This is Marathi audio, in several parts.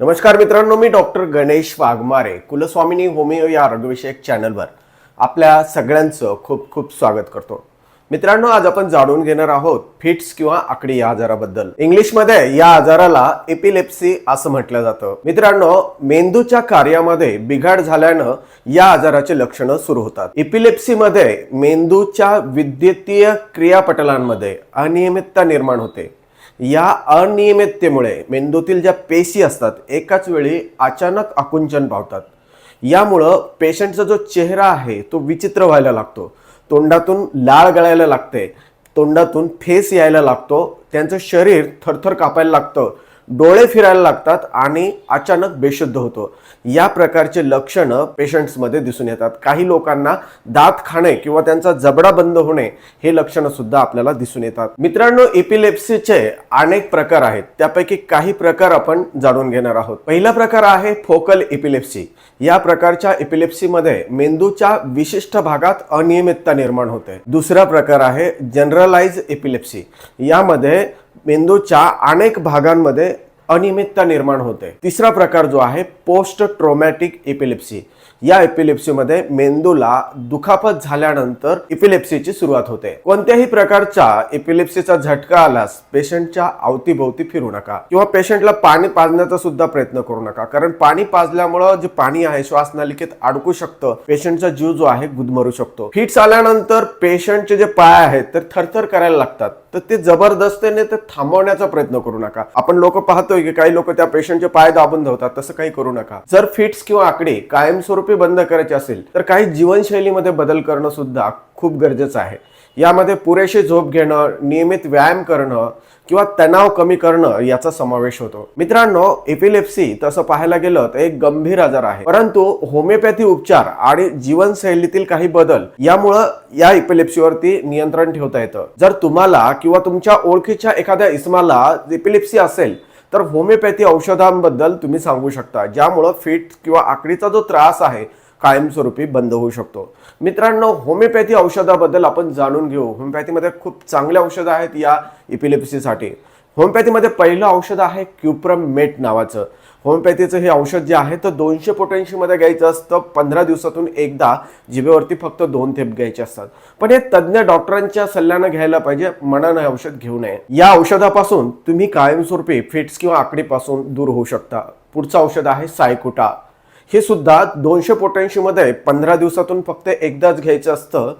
नमस्कार मित्रांनो मी डॉक्टर गणेश वाघमारे कुलस्वामिनी होमिओ या आरोग्यविषयक चॅनलवर आपल्या सगळ्यांचं खूप खूप स्वागत करतो. मित्रांनो आज आपण जाणून घेणार आहोत फिट्स किंवा आकडी या आजाराबद्दल. इंग्लिशमध्ये या आजाराला एपिलेप्सी असं म्हटलं जातं. मित्रांनो मेंदूच्या कार्यामध्ये बिघाड झाल्यानं या आजाराचे लक्षणं सुरू होतात. एपिलेप्सीमध्ये मेंदूच्या विद्युतीय क्रियापटलांमध्ये अनियमितता निर्माण होते. या अनियमिततेमुळे मेंदूतील ज्या पेशी असतात एकाच वेळी अचानक आकुंचन पावतात यामुळं पेशंटचा जो चेहरा आहे तो विचित्र व्हायला लागतो. तोंडातून लाळ गळायला लागते. तोंडातून फेस यायला लागतो. त्यांचं शरीर थरथर कापायला लागतं. डोळे फिरायला लागतात आणि अचानक बेशुद्ध होतो. या प्रकारचे लक्षणं पेशंट्समध्ये दिसून येतात. काही लोकांना दात खाणे किंवा त्यांचा जबडा बंद होणे हे लक्षणं सुद्धा आपल्याला दिसून येतात. मित्रांनो इपिलेप्सीचे अनेक प्रकार आहेत. त्यापैकी काही प्रकार आपण जाणून घेणार आहोत. पहिला प्रकार आहे फोकल एपिलेप्सी या प्रकारच्या एपिलेप्सीमध्ये मेंदूच्या विशिष्ट भागात अनियमितता निर्माण होते. दुसरा प्रकार आहे जनरलाइज एपिलेप्सी यामध्ये मेंदूच्या अनेक भागांमध्ये अनियमितता निर्माण होते. तिसरा प्रकार जो आहे पोस्ट ट्रोमॅटिक इपिलिप्सी या एपिलेप्सीमध्ये मेंदूला दुखापत झाल्यानंतर इपिलेप्सीची सुरुवात होते. कोणत्याही प्रकारच्या एपिलेप्सीचा झटका आल्यास पेशंटच्या अवतीभोवती फिरू नका किंवा पेशंटला पाणी पाजण्याचा सुद्धा प्रयत्न करू नका. कारण पाणी पाजल्यामुळं जे पाणी आहे श्वासनालिकेत अडकू शकतं पेशंटचा जीव जो आहे गुदमरू शकतो. फिट्स आल्यानंतर पेशंटचे जे पाय आहेत तर थरथर करायला लागतात. तर ते जबरदस्तीने ते थांबवण्याचा प्रयत्न करू नका. आपण लोक पाहतोय की काही लोक त्या पेशंटचे पाय दाबून धवतात तसं काही करू नका. जर फिट्स किंवा आकडे कायमस्वरूपी बंद करायची असेल तर काही जीवनशैलीमध्ये बदल करणं सुद्धा खूप गरजेचं आहे. यामध्ये पुरेशी झोप घेणं नियमित व्यायाम करणं किंवा तणाव कमी करणं याचा समावेश होतो. मित्रांनो एपिलेप्सी तसं पाहायला गेलं तर एक गंभीर आजार आहे. परंतु होमिओपॅथी उपचार आणि जीवनशैलीतील काही बदल यामुळं या एपिलेप्सीवरती नियंत्रण ठेवता येतं. जर तुम्हाला किंवा तुमच्या ओळखीच्या एखाद्या इस्माला एपिलेप्सी असेल तर होमिओपॅथी औषधांबद्दल तुम्ही सांगू शकता ज्यामुळं फिट किंवा आकडीचा जो त्रास आहे कायमस्वरूपी बंद होऊ शकतो. मित्रांनो होमिओपॅथी औषधाबद्दल आपण जाणून घेऊ. होमिओपॅथीमध्ये खूप चांगले औषधं आहेत या इपिलेप्सीसाठी होमिओपॅथीमध्ये पहिलं औषध आहे क्युप्रम मेट नावाचं. होमिओपॅथीचं हे औषध जे आहे तर दोनशे पोटॅन्शीमध्ये घ्यायचं असतं. पंधरा दिवसातून एकदा जिभेवरती फक्त दोन थेप घ्यायचे असतात. पण हे तज्ज्ञ डॉक्टरांच्या सल्ल्यानं घ्यायला पाहिजे. मनानं हे औषध घेऊ नये. या औषधापासून तुम्ही कायमस्वरूपी फिट्स किंवा आकडीपासून दूर होऊ शकता. पुढचं औषध आहे सायकुटा. हे सुद्धा दोनशे पोटॅन्शीमध्ये पंधरा दिवसातून फक्त एकदाच घ्यायचं असतं.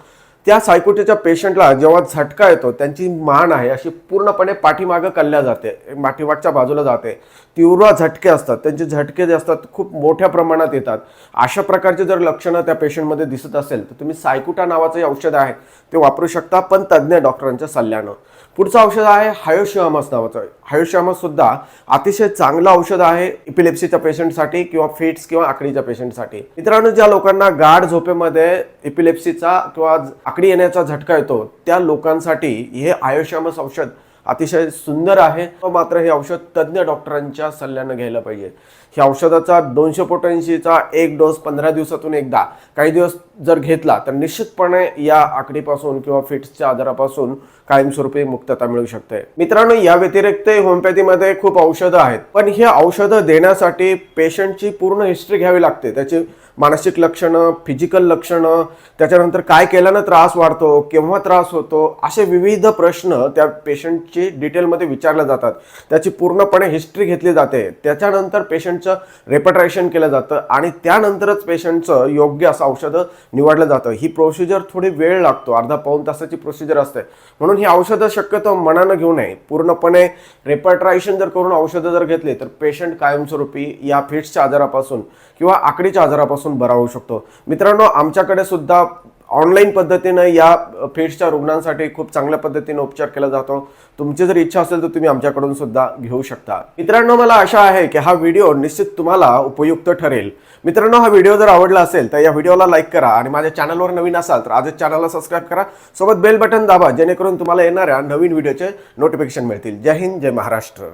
त्या सायकोटीच्या पेशंटला जेव्हा झटका येतो त्यांची मान आहे अशी पूर्णपणे पाठीमागं कल्ल्या जाते पाठीमागच्या बाजूला जाते. तीव्र झटके असतात त्यांचे झटके जे असतात खूप मोठ्या प्रमाणात येतात. अशा प्रकारचे जर लक्षणं त्या पेशंटमध्ये दिसत असेल तर तुम्ही सायकुटा नावाचं जे औषध आहे ते वापरू शकता पण तज्ज्ञ डॉक्टरांच्या सल्ल्यानं. पुढचं औषध आहे हायोशियामस नावाचं. हायोशियामस सुद्धा अतिशय चांगलं औषध आहे इपिलेप्सीच्या पेशंटसाठी किंवा फिट्स किंवा आकडीच्या पेशंटसाठी मित्रांनो ज्या लोकांना गाढ झोपेमध्ये इपिलेप्सीचा किंवा आकडी येण्याचा झटका येतो. त्या लोकांसाठी हे आयुष्यामस औषध अतिशय सुंदर आहे. मात्र हे औषध तज्ज्ञ डॉक्टरांच्या सल्ल्यानं घ्यायला पाहिजे. ह्या औषधाचा दोनशे पोटॅन्शीचा एक डोस पंधरा दिवसातून एकदा. काही दिवस जर घेतला तर निश्चितपणे या आकडीपासून किंवा फिट्सच्या आजारापासून कायमस्वरूपी मुक्तता मिळू शकते. मित्रांनो या व्यतिरिक्त होमिओपॅथीमध्ये खूप औषधं आहेत. पण ही औषधं देण्यासाठी पेशंटची पूर्ण हिस्ट्री घ्यावी लागते. त्याची मानसिक लक्षणं फिजिकल लक्षणं त्याच्यानंतर काय केल्यानं त्रास वाढतो केव्हा त्रास होतो असे विविध प्रश्न त्या पेशंटची डिटेलमध्ये विचारले जातात. त्याची पूर्णपणे हिस्ट्री घेतली जाते. त्याच्यानंतर पेशंटचं रेपट्रेशन केलं जातं आणि त्यानंतरच पेशंटचं योग्य असं औषधं निवडलं जातं. ही प्रोसिजर थोडी वेळ लागतो. अर्धा पाऊन तासाची प्रोसिजर असते. म्हणून ही औषधं शक्यतो मनानं घेऊ नये. पूर्णपणे रेपट्रायशन जर करून औषधं जर घेतली तर पेशंट कायमस्वरूपी या फिट्सच्या आजारापासून किंवा आकडीच्या आजारापासून बरा होऊ शकतो. मित्रांनो आमच्याकडे सुद्धा ऑनलाईन पद्धतीनं या फेट्सच्या रुग्णांसाठी खूप चांगल्या पद्धतीने उपचार केला जातो. तुमची जर इच्छा असेल तर तुम्ही आमच्याकडून सुद्धा घेऊ शकता. मित्रांनो मला आशा आहे की हा व्हिडिओ निश्चित तुम्हाला उपयुक्त ठरेल. मित्रांनो हा व्हिडिओ जर आवडला असेल तर या व्हिडिओला लाईक करा आणि माझ्या चॅनलवर नवीन असाल तर आजच चॅनलला सबस्क्राईब करा. सोबत बेल बटन दाबा जेणेकरून तुम्हाला येणाऱ्या नवीन व्हिडिओचे नोटिफिकेशन मिळतील. जय हिंद जय महाराष्ट्र.